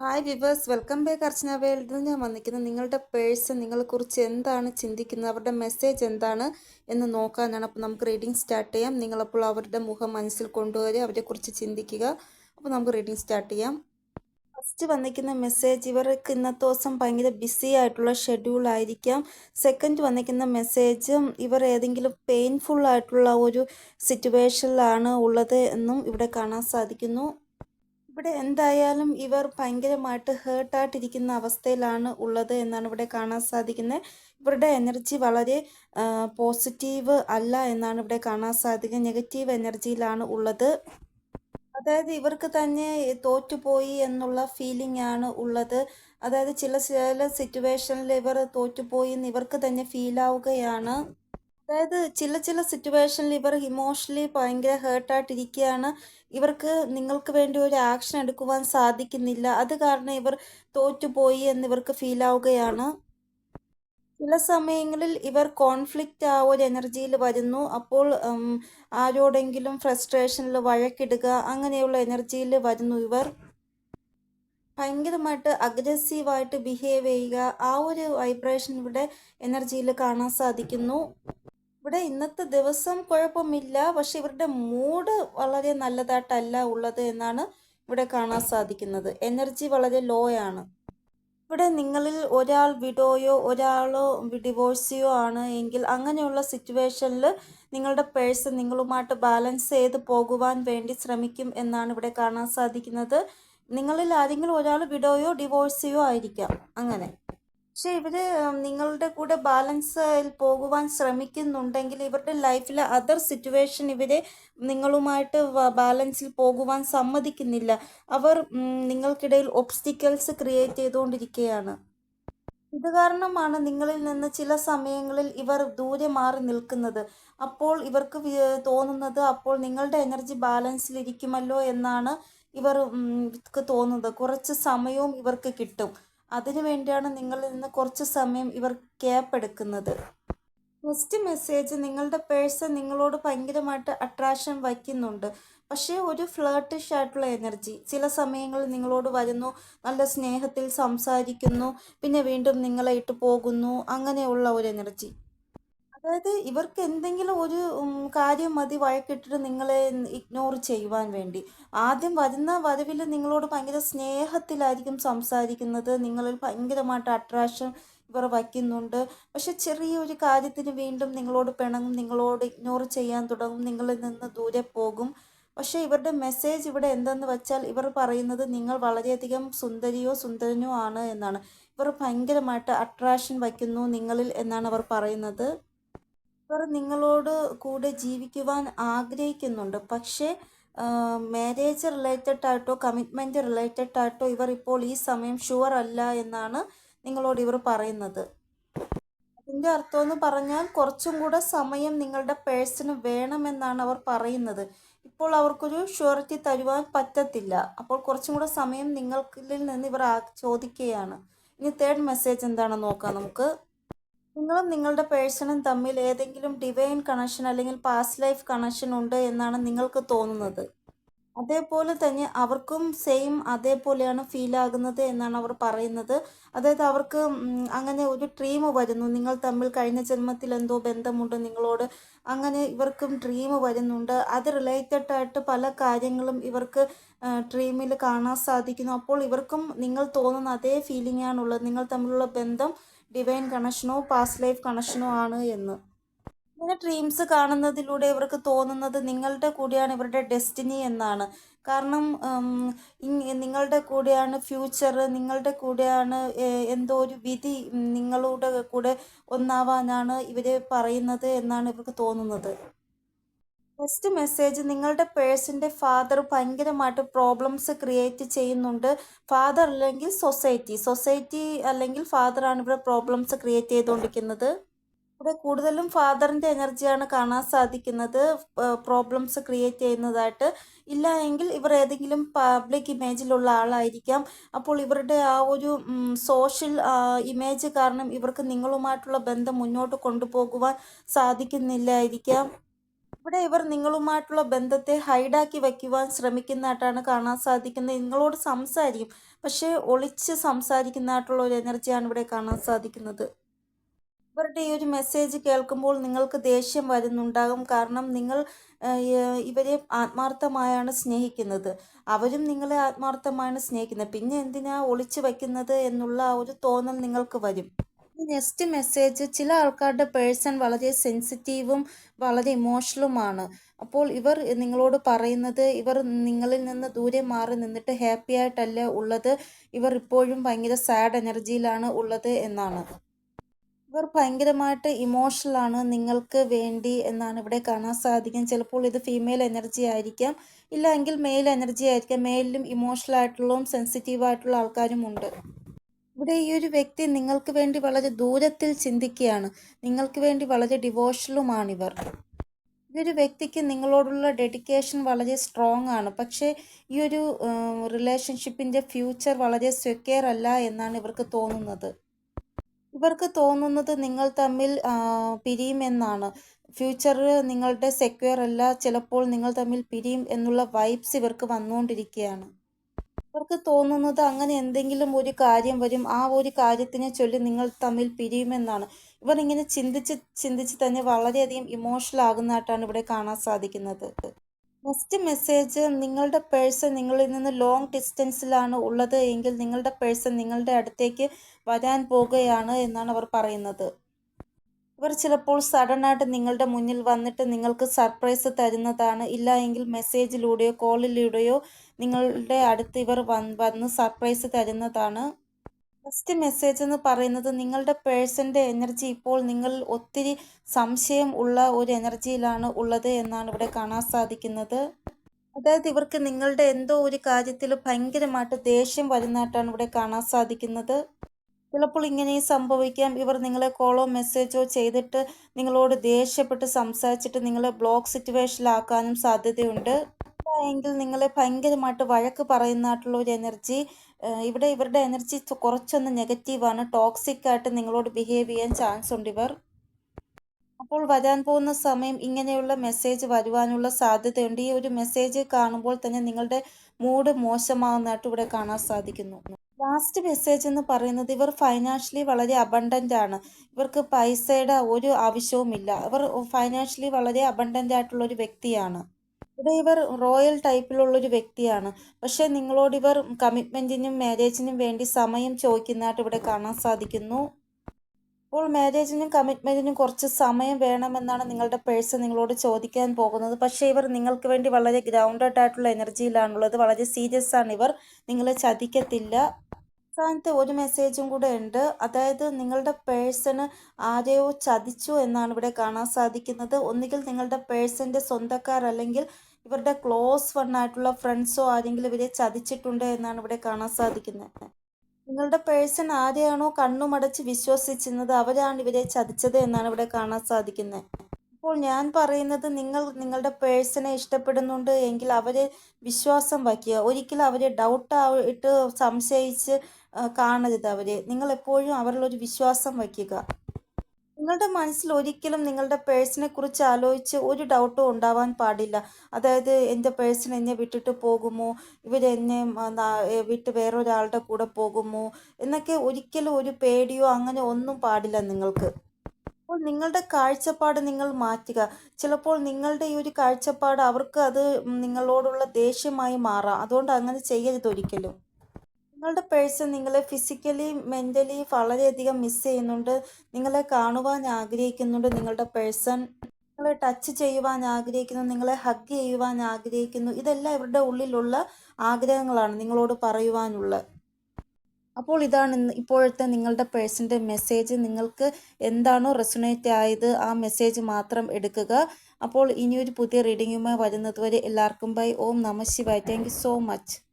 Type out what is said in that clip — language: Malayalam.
Hi viewers welcome back Archana വേൾഡിൽ ഞാൻ വന്നിരിക്കുന്നത് നിങ്ങളുടെ പേഴ്സൺ നിങ്ങളെക്കുറിച്ച് എന്താണ് ചിന്തിക്കുന്നത് അവരുടെ മെസ്സേജ് എന്താണ് എന്ന് നോക്കാനാണ്. അപ്പോൾ നമുക്ക് റീഡിംഗ് സ്റ്റാർട്ട് ചെയ്യാം. നിങ്ങളപ്പോൾ അവരുടെ മുഖം മനസ്സിൽ കൊണ്ടുവരിക അവരെക്കുറിച്ച് ചിന്തിക്കുക. അപ്പോൾ നമുക്ക് റീഡിംഗ് സ്റ്റാർട്ട് ചെയ്യാം. ഫസ്റ്റ് വന്നിരിക്കുന്ന മെസ്സേജ് ഇവർക്ക് ഇന്നത്തെ ദിവസം ഭയങ്കര ബിസി ആയിട്ടുള്ള ഷെഡ്യൂൾ ആയിരിക്കാം. സെക്കൻഡ് വന്നിരിക്കുന്ന മെസ്സേജ് ഇവർ ഏതെങ്കിലും പെയിൻഫുൾ ആയിട്ടുള്ള ഒരു സിറ്റുവേഷനിലാണ് ഉള്ളത് എന്നും ഇവിടെ കാണാൻ സാധിക്കുന്നു. ഇവിടെ എന്തായാലും ഇവർ ഭയങ്കരമായിട്ട് ഹേർട്ടായിട്ടിരിക്കുന്ന അവസ്ഥയിലാണ് ഉള്ളത് എന്നാണ് ഇവിടെ കാണാൻ സാധിക്കുന്നത്. ഇവരുടെ എനർജി വളരെ പോസിറ്റീവ് അല്ല എന്നാണ് ഇവിടെ കാണാൻ സാധിക്കുന്നത്. നെഗറ്റീവ് എനർജിയിലാണ് ഉള്ളത്. അതായത് ഇവർക്ക് തന്നെ തോറ്റുപോയി എന്നുള്ള ഫീലിംഗ് ആണ് ഉള്ളത്. അതായത് ചില ചില സിറ്റുവേഷനിൽ ഇവർ തോറ്റുപോയി എന്ന് ഇവർക്ക് തന്നെ ഫീൽ ആവുകയാണ്. അതായത് ചില ചില സിറ്റുവേഷനിൽ ഇവർ ഇമോഷണലി ഭയങ്കര ഹേർട്ടായിട്ടിരിക്കുകയാണ് ഇവർക്ക് നിങ്ങൾക്ക് വേണ്ടി ഒരു ആക്ഷൻ എടുക്കുവാൻ സാധിക്കുന്നില്ല. അത് കാരണം ഇവർ തോറ്റുപോയി എന്ന് ഇവർക്ക് ഫീൽ ആവുകയാണ്. ചില സമയങ്ങളിൽ ഇവർ കോൺഫ്ലിക്റ്റ് ആ ഒരു എനർജിയിൽ വരുന്നു. അപ്പോൾ ആരോടെങ്കിലും ഫ്രസ്ട്രേഷനിൽ വഴക്കിടുക അങ്ങനെയുള്ള എനർജിയിൽ വരുന്നു ഇവർ. ഭയങ്കരമായിട്ട് അഗ്രസീവായിട്ട് ബിഹേവ് ചെയ്യുക. ആ ഒരു വൈബ്രേഷൻ ഇവിടെ എനർജിയിൽ കാണാൻ സാധിക്കുന്നു. ഇവിടെ ഇന്നത്തെ ദിവസം കുഴപ്പമില്ല. പക്ഷെ ഇവരുടെ മൂഡ് വളരെ നല്ലതായിട്ടല്ല ഉള്ളത് എന്നാണ് ഇവിടെ കാണാൻ സാധിക്കുന്നത്. എനർജി വളരെ ലോ ആണ്. ഇവിടെ നിങ്ങളിൽ ഒരാൾ വിഡോയോ ഒരാളോ ഡിവോഴ്സിയോ ആണ് എങ്കിൽ അങ്ങനെയുള്ള സിറ്റുവേഷനിൽ നിങ്ങളുടെ പേഴ്സൺ നിങ്ങളുമായിട്ട് ബാലൻസ് ചെയ്ത് പോകുവാൻ വേണ്ടി ശ്രമിക്കും എന്നാണ് ഇവിടെ കാണാൻ സാധിക്കുന്നത്. നിങ്ങളിൽ ആരെങ്കിലും ഒരാൾ വിഡോയോ ഡിവോഴ്സിയോ ആയിരിക്കാം. അങ്ങനെ. പക്ഷെ ഇവർ നിങ്ങളുടെ കൂടെ ബാലൻസിൽ പോകുവാൻ ശ്രമിക്കുന്നുണ്ടെങ്കിൽ ഇവരുടെ ലൈഫിലെ അതർ സിറ്റുവേഷൻ ഇവരെ നിങ്ങളുമായിട്ട് ബാലൻസിൽ പോകുവാൻ സമ്മതിക്കുന്നില്ല. അവർ നിങ്ങൾക്കിടയിൽ ഒബ്സ്റ്റിക്കൽസ് ക്രിയേറ്റ് ചെയ്തുകൊണ്ടിരിക്കുകയാണ്. ഇത് കാരണമാണ് നിങ്ങളിൽ നിന്ന് ചില സമയങ്ങളിൽ ഇവർ ദൂരെ മാറി നിൽക്കുന്നത്. അപ്പോൾ ഇവർക്ക് തോന്നുന്നത് അപ്പോൾ നിങ്ങളുടെ എനർജി ബാലൻസിൽ ഇരിക്കുമല്ലോ എന്നാണ് ഇവർക്ക് തോന്നുന്നത്. കുറച്ച് സമയവും ഇവർക്ക് കിട്ടും. അതിനു വേണ്ടിയാണ് നിങ്ങളിൽ നിന്ന് കുറച്ച് സമയം ഇവർ ക്യാപ്പ് എടുക്കുന്നത്. ഫസ്റ്റ് മെസ്സേജ് നിങ്ങളുടെ പേഴ്സൺ നിങ്ങളോട് ഭയങ്കരമായിട്ട് അട്രാക്ഷൻ വയ്ക്കുന്നുണ്ട്. പക്ഷേ ഒരു ഫ്ലേട്ടിഷ് ആയിട്ടുള്ള എനർജി ചില സമയങ്ങളിൽ നിങ്ങളോട് വരുന്നു നല്ല സ്നേഹത്തിൽ സംസാരിക്കുന്നു പിന്നെ വീണ്ടും നിങ്ങളെ ഇട്ട് പോകുന്നു അങ്ങനെയുള്ള ഒരു എനർജി അതായത് ഇവർക്ക് എന്തെങ്കിലും ഒരു കാര്യം മതി വഴക്കിട്ടിട്ട് നിങ്ങളെ ഇഗ്നോർ ചെയ്യുവാൻ വേണ്ടി. ആദ്യം വരുന്ന വരവിൽ നിങ്ങളോട് ഭയങ്കര സ്നേഹത്തിലായിരിക്കും സംസാരിക്കുന്നത്. നിങ്ങളിൽ ഭയങ്കരമായിട്ട് അട്രാക്ഷൻ ഇവർ വയ്ക്കുന്നുണ്ട്. പക്ഷെ ചെറിയൊരു കാര്യത്തിന് വീണ്ടും നിങ്ങളോട് പിണങ്ങും നിങ്ങളോട് ഇഗ്നോർ ചെയ്യാൻ തുടങ്ങും നിങ്ങളിൽ നിന്ന് ദൂരെ പോകും. പക്ഷേ ഇവരുടെ മെസ്സേജ് ഇവിടെ എന്തെന്ന് വെച്ചാൽ ഇവർ പറയുന്നത് നിങ്ങൾ വളരെയധികം സുന്ദരിയോ സുന്ദരനോ ആണ് എന്നാണ്. ഇവർ ഭയങ്കരമായിട്ട് അട്രാക്ഷൻ വയ്ക്കുന്നു നിങ്ങളിൽ എന്നാണ് അവർ പറയുന്നത്. ഇവർ നിങ്ങളോട് കൂടെ ജീവിക്കുവാൻ ആഗ്രഹിക്കുന്നുണ്ട്. പക്ഷേ മാരേജ് റിലേറ്റഡ് ആയിട്ടോ കമ്മിറ്റ്മെന്റ് റിലേറ്റഡ് ആയിട്ടോ ഇവർ ഇപ്പോൾ ഈ സമയം ഷുവർ അല്ല എന്നാണ് നിങ്ങളോട് ഇവർ പറയുന്നത്. അതിന്റെ അർത്ഥം എന്ന് പറഞ്ഞാൽ കുറച്ചും കൂടെ സമയം നിങ്ങളുടെ പേഴ്സണ് വേണമെന്നാണ് അവർ പറയുന്നത്. ഇപ്പോൾ അവർക്കൊരു ഷുവറിറ്റി തരുവാൻ പറ്റത്തില്ല. അപ്പോൾ കുറച്ചും കൂടെ സമയം നിങ്ങൾക്കിൽ നിന്ന് ഇവർ ചോദിക്കുകയാണ്. ഇനി തേർഡ് മെസ്സേജ് എന്താണെന്ന് നോക്കാം നമുക്ക്. നിങ്ങളും നിങ്ങളുടെ പേഴ്സണും തമ്മിൽ ഏതെങ്കിലും ഡിവൈൻ കണക്ഷൻ അല്ലെങ്കിൽ പാസ്റ്റ് ലൈഫ് കണക്ഷൻ ഉണ്ട് എന്നാണ് നിങ്ങൾക്ക് തോന്നുന്നത്. അതേപോലെ തന്നെ അവർക്കും സെയിം അതേപോലെയാണ് ഫീൽ ആകുന്നത് എന്നാണ് അവർ പറയുന്നത്. അതായത് അവർക്ക് അങ്ങനെ ഒരു ഡ്രീം വരുന്നു. നിങ്ങൾ തമ്മിൽ കഴിഞ്ഞ ജന്മത്തിൽ എന്തോ ബന്ധമുണ്ട് നിങ്ങളോട്. അങ്ങനെ ഇവർക്കും ഡ്രീം വരുന്നുണ്ട്. അത് റിലേറ്റഡ് ആയിട്ട് പല കാര്യങ്ങളും ഇവർക്ക് ഡ്രീമിൽ കാണാൻ സാധിക്കുന്നു. അപ്പോൾ ഇവർക്കും നിങ്ങൾ തോന്നുന്ന അതേ ഫീലിംഗ് ആണുള്ളത്. നിങ്ങൾ തമ്മിലുള്ള ബന്ധം ഡിവൈൻ കണക്ഷനോ പാസ്റ്റ് ലൈഫ് കണക്ഷനോ ആണ് എന്ന്. ഇങ്ങനെ ഡ്രീംസ് കാണുന്നതിലൂടെ ഇവർക്ക് തോന്നുന്നത് നിങ്ങളുടെ കൂടിയാണ് ഇവരുടെ ഡെസ്റ്റിനി എന്നാണ്. കാരണം നിങ്ങളുടെ കൂടെയാണ് ഫ്യൂച്ചർ നിങ്ങളുടെ കൂടെയാണ് എന്തോ ഒരു വിധി നിങ്ങളുടെ കൂടെ ഒന്നാവാനാണ് ഇവർ പറയുന്നത് എന്നാണ് ഇവർക്ക് തോന്നുന്നത്. ഫസ്റ്റ് മെസ്സേജ് നിങ്ങളുടെ പേഴ്സിന്റെ ഫാദർ ഭയങ്കരമായിട്ട് പ്രോബ്ലംസ് ക്രിയേറ്റ് ചെയ്യുന്നുണ്ട്. ഫാദർ അല്ലെങ്കിൽ സൊസൈറ്റി സൊസൈറ്റി അല്ലെങ്കിൽ ഫാദർ ആണ് ഇവിടെ പ്രോബ്ലംസ് ക്രിയേറ്റ് ചെയ്തുകൊണ്ടിരിക്കുന്നത്. ഇവിടെ കൂടുതലും ഫാദറിന്റെ എനർജിയാണ് കാണാൻ സാധിക്കുന്നത് പ്രോബ്ലംസ് ക്രിയേറ്റ് ചെയ്യുന്നതായിട്ട്. ഇല്ല എങ്കിൽ ഇവർ ഏതെങ്കിലും പബ്ലിക് ഇമേജിലുള്ള ആളായിരിക്കാം. അപ്പോൾ ഇവരുടെ ആ ഒരു സോഷ്യൽ ഇമേജ് കാരണം ഇവർക്ക് നിങ്ങളുമായിട്ടുള്ള ബന്ധം മുന്നോട്ട് കൊണ്ടുപോകുവാൻ സാധിക്കുന്നില്ലായിരിക്കാം. ഇവിടെ ഇവർ നിങ്ങളുമായിട്ടുള്ള ബന്ധത്തെ ഹൈഡാക്കി വയ്ക്കുവാൻ ശ്രമിക്കുന്നതായിട്ടാണ് കാണാൻ സാധിക്കുന്നത്. നിങ്ങളോട് സംസാരിക്കും. പക്ഷേ ഒളിച്ച് സംസാരിക്കുന്നതായിട്ടുള്ള ഒരു എനർജിയാണ് ഇവിടെ കാണാൻ സാധിക്കുന്നത്. ഇവരുടെ ഈ ഒരു മെസ്സേജ് കേൾക്കുമ്പോൾ നിങ്ങൾക്ക് ദേഷ്യം വരുന്നുണ്ടാകും. കാരണം നിങ്ങൾ ഇവരെ ആത്മാർത്ഥമായാണ് സ്നേഹിക്കുന്നത്. അവരും നിങ്ങളെ ആത്മാർത്ഥമായാണ് സ്നേഹിക്കുന്നത്. പിന്നെ എന്തിനാ ഒളിച്ചു വയ്ക്കുന്നത് എന്നുള്ള ഒരു തോന്നൽ നിങ്ങൾക്ക് വരും. നെക്സ്റ്റ് മെസ്സേജ് ചില ആൾക്കാരുടെ പേഴ്സൺ വളരെ സെൻസിറ്റീവും വളരെ ഇമോഷണലുമാണ്. അപ്പോൾ ഇവർ നിങ്ങളോട് പറയുന്നത് ഇവർ നിങ്ങളിൽ നിന്ന് ദൂരെ മാറി നിന്നിട്ട് ഹാപ്പി ആയിട്ടല്ല ഉള്ളത്. ഇവർ ഇപ്പോഴും ഭയങ്കര സാഡ് എനർജിയിലാണ് ഉള്ളത് എന്നാണ്. ഇവർ ഭയങ്കരമായിട്ട് ഇമോഷണലാണ് നിങ്ങൾക്ക് വേണ്ടി എന്നാണ് ഇവിടെ കാണാൻ സാധിക്കും. ചിലപ്പോൾ ഇത് ഫീമെയിൽ എനർജി ആയിരിക്കാം. ഇല്ല എങ്കിൽ മെയിൽ എനർജി ആയിരിക്കാം. മെയിലും ഇമോഷണൽ ആയിട്ടുള്ളതും സെൻസിറ്റീവ് ആയിട്ടുള്ള ആൾക്കാരും ഉണ്ട്. ഇവിടെ ഈ ഒരു വ്യക്തി നിങ്ങൾക്ക് വേണ്ടി വളരെ ദൂരത്തിൽ ചിന്തിക്കുകയാണ്. നിങ്ങൾക്ക് വേണ്ടി വളരെ ഡിവോഷണലുമാണിവർ ഈ ഒരു വ്യക്തിക്ക് നിങ്ങളോടുള്ള ഡെഡിക്കേഷൻ വളരെ സ്ട്രോങ് ആണ്. പക്ഷേ ഈ ഒരു റിലേഷൻഷിപ്പിന്റെ ഫ്യൂച്ചർ വളരെ സെക്യൂർ അല്ല എന്നാണ് ഇവർക്ക് തോന്നുന്നത്. ഇവർക്ക് തോന്നുന്നത് നിങ്ങൾ തമ്മിൽ പിരിയുമെന്നാണ് ഫ്യൂച്ചർ നിങ്ങളുടെ സെക്യൂർ അല്ല. ചിലപ്പോൾ നിങ്ങൾ തമ്മിൽ പിരിയും എന്നുള്ള വൈബ്സ് ഇവർക്ക് വന്നുകൊണ്ടിരിക്കുകയാണ്. അവർക്ക് തോന്നുന്നത് അങ്ങനെ എന്തെങ്കിലും ഒരു കാര്യം വരും. ആ ഒരു കാര്യത്തിനെ ചൊല്ലി നിങ്ങൾ തമ്മിൽ പിരിയുമെന്നാണ്. ഇവർ ഇങ്ങനെ ചിന്തിച്ച് ചിന്തിച്ച് തന്നെ വളരെയധികം ഇമോഷണൽ ആകുന്നതായിട്ടാണ് ഇവിടെ കാണാൻ സാധിക്കുന്നത്. നെക്സ്റ്റ് മെസ്സേജ് നിങ്ങളുടെ പേഴ്സൺ നിങ്ങളിൽ നിന്ന് ലോങ് ഡിസ്റ്റൻസിലാണ് ഉള്ളത് എങ്കിൽ നിങ്ങളുടെ പേഴ്സൺ നിങ്ങളുടെ അടുത്തേക്ക് വരാൻ പോകുകയാണ് എന്നാണ് അവർ പറയുന്നത്. ഇവർ ചിലപ്പോൾ സഡനായിട്ട് നിങ്ങളുടെ മുന്നിൽ വന്നിട്ട് നിങ്ങൾക്ക് സർപ്രൈസ് തരുന്നതാണ്. ഇല്ല എങ്കിൽ മെസ്സേജിലൂടെയോ കോളിലൂടെയോ നിങ്ങളുടെ അടുത്ത് ഇവർ വന്ന് സർപ്രൈസ് തരുന്നതാണ്. ഫസ്റ്റ് മെസ്സേജ് എന്ന് പറയുന്നത് നിങ്ങളുടെ പേഴ്സന്റെ എനർജി ഇപ്പോൾ നിങ്ങൾ ഒത്തിരി സംശയം ഉള്ള ഒരു എനർജിയിലാണ് ഉള്ളത് എന്നാണ് ഇവിടെ കാണാൻ സാധിക്കുന്നത്. അതായത് ഇവർക്ക് നിങ്ങളുടെ എന്തോ ഒരു കാര്യത്തിൽ ഭയങ്കരമായിട്ട് ദേഷ്യം വരുന്നതായിട്ടാണ് ഇവിടെ കാണാൻ സാധിക്കുന്നത്. ചിലപ്പോൾ ഇങ്ങനെ സംഭവിക്കാം. ഇവർ നിങ്ങളെ കോളോ മെസ്സേജോ ചെയ്തിട്ട് നിങ്ങളോട് ദേഷ്യപ്പെട്ട് സംസാരിച്ചിട്ട് നിങ്ങളെ ബ്ലോക്ക് സിറ്റുവേഷനിലാക്കാനും സാധ്യതയുണ്ട്. എങ്കിൽ നിങ്ങളെ ഭയങ്കരമായിട്ട് വഴക്ക് പറയുന്നതായിട്ടുള്ള ഒരു എനർജി ഇവിടെ ഇവരുടെ എനർജി കുറച്ചൊന്ന് നെഗറ്റീവാണ്. ടോക്സിക് ആയിട്ട് നിങ്ങളോട് ബിഹേവ് ചെയ്യാൻ ചാൻസ് ഉണ്ട് ഇവർ. അപ്പോൾ വരാൻ പോകുന്ന സമയം ഇങ്ങനെയുള്ള മെസ്സേജ് വരുവാനുള്ള സാധ്യതയുണ്ട്. ഈ ഒരു മെസ്സേജ് കാണുമ്പോൾ തന്നെ നിങ്ങളുടെ മൂഡ് മോശമാകുന്നതായിട്ട് ഇവിടെ കാണാൻ സാധിക്കുന്നു. ലാസ്റ്റ് മെസ്സേജ് എന്ന് പറയുന്നത് ഇവർ ഫൈനാൻഷ്യലി വളരെ അബണ്ടന്റ് ആണ്. ഇവർക്ക് പൈസയുടെ ഒരു ആവശ്യവുമില്ല. ഇവർ ഫൈനാൻഷ്യലി വളരെ അബണ്ടന്റ് ആയിട്ടുള്ള ഒരു വ്യക്തിയാണ്. ഇവിടെ ഇവർ റോയൽ ടൈപ്പിലുള്ള ഒരു വ്യക്തിയാണ്. പക്ഷേ നിങ്ങളോട് ഇവർ കമ്മിറ്റ്മെന്റിനും മാരേജിനും വേണ്ടി സമയം ചോദിക്കുന്നതായിട്ട് ഇവിടെ കാണാൻ സാധിക്കുന്നു. അപ്പോൾ മാരേജിനും കമ്മിറ്റ്മെന്റിനും കുറച്ച് സമയം വേണമെന്നാണ് നിങ്ങളുടെ പേഴ്സൺ നിങ്ങളോട് ചോദിക്കാൻ പോകുന്നത്. പക്ഷേ ഇവർ നിങ്ങൾക്ക് വേണ്ടി വളരെ ഗ്രൗണ്ടഡ് ആയിട്ടുള്ള എനർജിയിലാണുള്ളത് വളരെ സീരിയസ് ആണ് ഇവർ. നിങ്ങളെ ചതിക്കത്തില്ല. അവസാനത്തെ ഒരു മെസ്സേജും കൂടെ ഉണ്ട്. അതായത് നിങ്ങളുടെ പേഴ്സണ് ആരെയോ ചതിച്ചു എന്നാണ് ഇവിടെ കാണാൻ സാധിക്കുന്നത്. ഒന്നുകിൽ നിങ്ങളുടെ പേഴ്സന്റെ സ്വന്തക്കാർ അല്ലെങ്കിൽ ഇവരുടെ ക്ലോസ് വൺ ആയിട്ടുള്ള ഫ്രണ്ട്സോ ആരെങ്കിലും ഇവരെ ചതിച്ചിട്ടുണ്ട് എന്നാണ് ഇവിടെ കാണാൻ സാധിക്കുന്നത്. നിങ്ങളുടെ പേഴ്സൺ ആരെയാണോ കണ്ണുമടച്ച് വിശ്വസിച്ചിരുന്നത് അവരാണ് ഇവരെ ചതിച്ചത് എന്നാണ് ഇവിടെ കാണാൻ സാധിക്കുന്നത്. അപ്പോൾ ഞാൻ പറയുന്നത് നിങ്ങൾ നിങ്ങളുടെ പേഴ്സണെ ഇഷ്ടപ്പെടുന്നുണ്ട് എങ്കിൽ അവരെ വിശ്വാസം വയ്ക്കുക. ഒരിക്കലും അവരെ ഡൗട്ട് ഡൗട്ടായിട്ട് സംശയിച്ച് കാണരുത് അവരെ. നിങ്ങൾ എപ്പോഴും അവരിലൊരു വിശ്വാസം വയ്ക്കുക. നിങ്ങളുടെ മനസ്സിൽ ഒരിക്കലും നിങ്ങളുടെ പേഴ്സിനെ കുറിച്ച് ആലോചിച്ച് ഒരു ഡൗട്ടും ഉണ്ടാവാൻ പാടില്ല. അതായത് എന്റെ പേഴ്സൺ എന്നെ വിട്ടിട്ട് പോകുമോ? ഇവരെന്നെ വിട്ട് വേറൊരാളുടെ കൂടെ പോകുമോ? എന്നൊക്കെ ഒരിക്കലും ഒരു പേടിയോ അങ്ങനെ ഒന്നും പാടില്ല നിങ്ങൾക്ക്. അപ്പോൾ നിങ്ങളുടെ കാഴ്ചപ്പാട് നിങ്ങൾ മാറ്റുക. ചിലപ്പോൾ നിങ്ങളുടെ ഈ ഒരു കാഴ്ചപ്പാട് അവർക്ക് അത് നിങ്ങളോടുള്ള ദേഷ്യമായി മാറാം. അതുകൊണ്ട് അങ്ങനെ ചെയ്യരുത് ഒരിക്കലും. നിങ്ങളുടെ പേഴ്സൺ നിങ്ങളെ ഫിസിക്കലി മെന്റലി വളരെയധികം മിസ് ചെയ്യുന്നുണ്ട്. നിങ്ങളെ കാണുവാൻ ആഗ്രഹിക്കുന്നുണ്ട്. നിങ്ങളുടെ പേഴ്സൺ നിങ്ങളെ ടച്ച് ചെയ്യുവാൻ ആഗ്രഹിക്കുന്നു. നിങ്ങളെ ഹഗ് ചെയ്യുവാൻ ആഗ്രഹിക്കുന്നു. ഇതെല്ലാം ഇവരുടെ ഉള്ളിലുള്ള ആഗ്രഹങ്ങളാണ് നിങ്ങളോട് പറയുവാനുള്ള അപ്പോൾ ഇതാണ് ഇപ്പോഴത്തെ നിങ്ങളുടെ പേഴ്സന്റെ മെസ്സേജ് നിങ്ങൾക്ക് എന്താണോ റെസുനേറ്റ് ആയത് ആ മെസ്സേജ് മാത്രം എടുക്കുക. അപ്പോൾ ഇനിയൊരു പുതിയ റീഡിങ്ങുമായി വരുന്നതുവരെ എല്ലാവർക്കും ബൈ ഓം നമ ശിവായ്. Thank so much